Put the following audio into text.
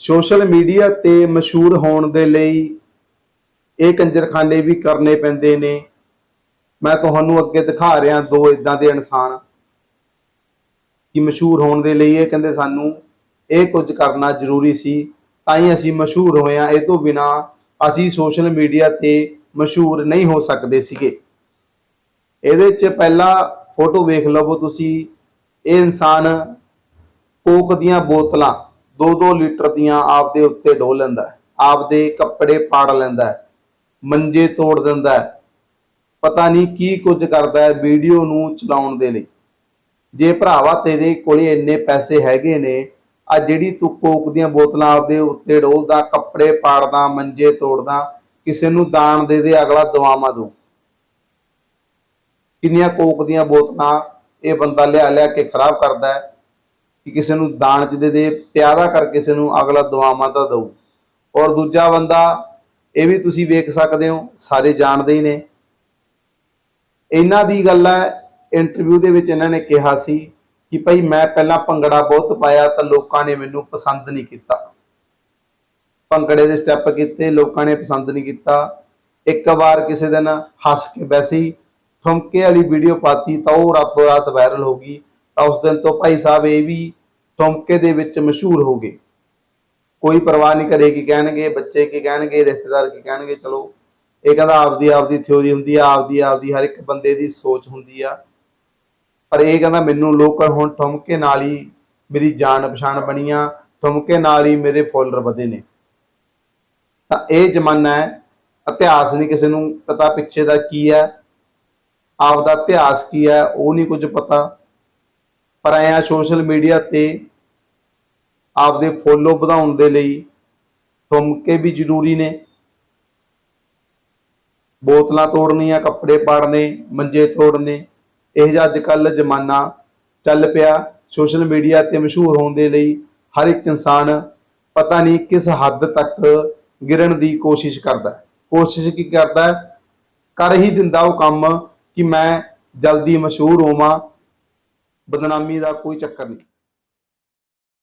Social media ਤੇ ਮਸ਼ਹੂਰ ਹੋਣ ਦੇ ਲਈ ਇਹ ਕੰਜਰਖਾਨੇ ਵੀ ਕਰਨੇ ਪੈਂਦੇ ਨੇ। ਮੈਂ ਤੁਹਾਨੂੰ ਅੱਗੇ ਦਿਖਾ ਰਿਹਾ ਦੋ ਇਦਾਂ ਦੇ ਇਨਸਾਨ ਕਿ ਮਸ਼ਹੂਰ ਹੋਣ ਦੇ ਲਈ ਇਹ ਕਹਿੰਦੇ ਸਾਨੂੰ ਇਹ ਕੁਝ ਕਰਨਾ ਜ਼ਰੂਰੀ ਸੀ, ਤਾਂ ਹੀ ਅਸੀਂ ਮਸ਼ਹੂਰ ਹੋਏ ਆ ਇਹ ਤੋਂ ਬਿਨਾ ਅਸੀਂ ਸੋਸ਼ਲ ਮੀਡੀਆ ਤੇ ਮਸ਼ਹੂਰ ਨਹੀਂ ਹੋ ਸਕਦੇ ਸੀਗੇ। ਇਹਦੇ 'ਚ ਪਹਿਲਾ ਫੋਟੋ ਵੇਖ ਲਵੋ ਤੁਸੀਂ। ਇਹ ਇਨਸਾਨ ਕੋਕ ਦੀਆਂ ਬੋਤਲਾਂ 2-2 ਲੀਟਰ ਦੀਆਂ ਆਪਦੇ ਉੱਤੇ ਢੋ ਲੈਂਦਾ ਆਪਦੇ ਕੱਪੜੇ ਪਾੜ ਲੈਂਦਾ ਹੈ, ਮੰਜੇ ਤੋੜ ਦਿੰਦਾ ਪਤਾ ਨਹੀਂ ਕੀ ਕੁਝ ਕਰਦਾ ਹੈ ਵੀਡੀਓ ਨੂੰ ਚਲਾਉਣ ਦੇ ਲਈ। ਜੇ ਭਰਾਵਾ ਤੇਰੇ ਕੋਲੇ ਇੰਨੇ ਪੈਸੇ ਹੈਗੇ ਨੇ, ਆ ਜਿਹੜੀ ਤੂੰ ਕੋਕ ਦੀਆਂ ਬੋਤਲਾਂ ਆਪਦੇ ਉੱਤੇ ਡੋਲਦਾ, ਕੱਪੜੇ ਪਾੜਦਾ, ਮੰਜੇ ਤੋੜਦਾ, ਕਿਸੇ ਨੂੰ ਦਾਨ ਦੇ ਦੇ, ਅਗਲਾ ਦੁਆਵਾਂ ਦੋ ਕਿੰਨੀਆਂ ਕੋਕ ਦੀਆਂ ਬੋਤਲਾਂ ਇਹ ਬੰਦਾ ਲਿਆ ਲਿਆ ਕੇ ਖਰਾਬ ਕਰਦਾ ਹੈ। ਕਿ ਕਿਸੇ ਨੂੰ ਦਾਨ ਚ ਦੇ ਦੇ ਪਿਆਦਾ ਕਰ ਕਿਸੇ ਨੂੰ ਅਗਲਾ ਦੁਆਵਾਂ ਤਾਂ ਦਊ। ਔਰ ਦੂਜਾ ਬੰਦਾ, ਇਹ ਵੀ ਤੁਸੀਂ ਵੇਖ ਸਕਦੇ ਹੋ, ਸਾਰੇ ਜਾਣਦੇ ਹੀ ਨੇ। ਇਹਨਾਂ ਦੀ ਗੱਲ ਹੈ ਇੰਟਰਵਿਊ ਦੇ ਵਿੱਚ ਇਹਨਾਂ ਨੇ ਕਿਹਾ ਸੀ ਕਿ ਭਾਈ ਮੈਂ ਪਹਿਲਾਂ ਭੰਗੜਾ ਬਹੁਤ ਪਾਇਆ ਤਾਂ ਲੋਕਾਂ ਨੇ ਮੈਨੂੰ ਪਸੰਦ ਨਹੀਂ ਕੀਤਾ। ਭੰਗੜੇ ਦੇ ਸਟੈਪ ਕੀਤੇ, ਲੋਕਾਂ ਨੇ ਪਸੰਦ ਨਹੀਂ ਕੀਤਾ। ਇੱਕ ਵਾਰ ਕਿਸੇ ਦਿਨ ਹੱਸ ਕੇ ਵੈਸੇ ਹੀ ਠੁਮਕੇ ਵਾਲੀ ਵੀਡੀਓ ਪਾਤੀ ਤਾਂ ਉਹ ਰਾਤੋਂ ਰਾਤ ਵਾਇਰਲ ਹੋ ਗਈ। ਤਾਂ ਉਸ ਦਿਨ ਤੋਂ ਭਾਈ ਸਾਹਿਬ ਇਹ ਵੀ ਠੁਮਕੇ ਦੇ ਵਿੱਚ ਮਸ਼ਹੂਰ ਹੋ ਗਏ। ਕੋਈ ਪਰਵਾਹ ਨਹੀਂ ਕਰੇ ਕੀ ਕਹਿਣਗੇ ਬੱਚੇ ਕੀ ਕਹਿਣਗੇ, ਰਿਸ਼ਤੇਦਾਰ ਕੀ ਕਹਿਣਗੇ, ਚਲੋ। ਇਹ ਕਹਿੰਦਾ ਆਪਦੀ ਆਪਦੀ ਥਿਉਰੀ ਹੁੰਦੀ ਆ, ਆਪਦੀ ਆਪਦੀ ਹਰ ਇੱਕ ਬੰਦੇ ਦੀ ਸੋਚ ਹੁੰਦੀ ਆ। ਪਰ ਇਹ ਕਹਿੰਦਾ ਮੈਨੂੰ ਲੋਕ ਹੁਣ ਠੁਮਕੇ ਨਾਲ ਹੀ ਮੇਰੀ ਜਾਣ ਪਛਾਣ ਬਣੀ ਆ ਠੁਮਕੇ ਨਾਲ ਹੀ ਮੇਰੇ ਫੋਲੋਅਰ ਵਧੇ ਨੇ। ਤਾਂ ਇਹ ਜ਼ਮਾਨਾ ਹੈ, ਇਤਿਹਾਸ ਨਹੀਂ ਕਿਸੇ ਨੂੰ ਪਤਾ ਪਿੱਛੇ ਦਾ ਕੀ ਹੈ। ਆਪਦਾ ਇਤਿਹਾਸ ਕੀ ਹੈ, ਉਹ ਨਹੀਂ ਕੁਝ ਪਤਾ। ਪਰ ਆਇਆ ਸੋਸ਼ਲ ਮੀਡੀਆ ਤੇ ਆਪਦੇ ਫੋਲੋ ਵਧਾਉਣ ਦੇ ਲਈ ਠੁਮਕੇ ਵੀ ਜ਼ਰੂਰੀ ਨੇ। ਬੋਤਲਾਂ ਤੋੜਨੀਆਂ, ਕੱਪੜੇ ਪਾੜਨੇ, ਮੰਜੇ ਤੋੜਨੇ, ਇਹ ਜਿਹਾ ਅੱਜ ਕੱਲ ਜ਼ਮਾਨਾ ਚੱਲ ਪਿਆ। ਸੋਸ਼ਲ ਮੀਡੀਆ ਤੇ ਮਸ਼ਹੂਰ ਹੋਣ ਦੇ ਲਈ ਹਰ ਇੱਕ ਇਨਸਾਨ ਪਤਾ ਨਹੀਂ ਕਿਸ ਹੱਦ ਤੱਕ ਗਿਰਨ ਦੀ ਕੋਸ਼ਿਸ਼ ਕਰਦਾ ਹੈ। ਕੋਸ਼ਿਸ਼ ਕੀ ਕਰਦਾ ਹੈ? ਕਰ ਹੀ ਦਿੰਦਾ ਉਹ ਕੰਮ ਕਿ ਮੈਂ ਜਲਦੀ ਮਸ਼ਹੂਰ ਹੋਵਾਂ ਬਦਨਾਮੀ ਦਾ ਕੋਈ ਚੱਕਰ ਨਹੀਂ।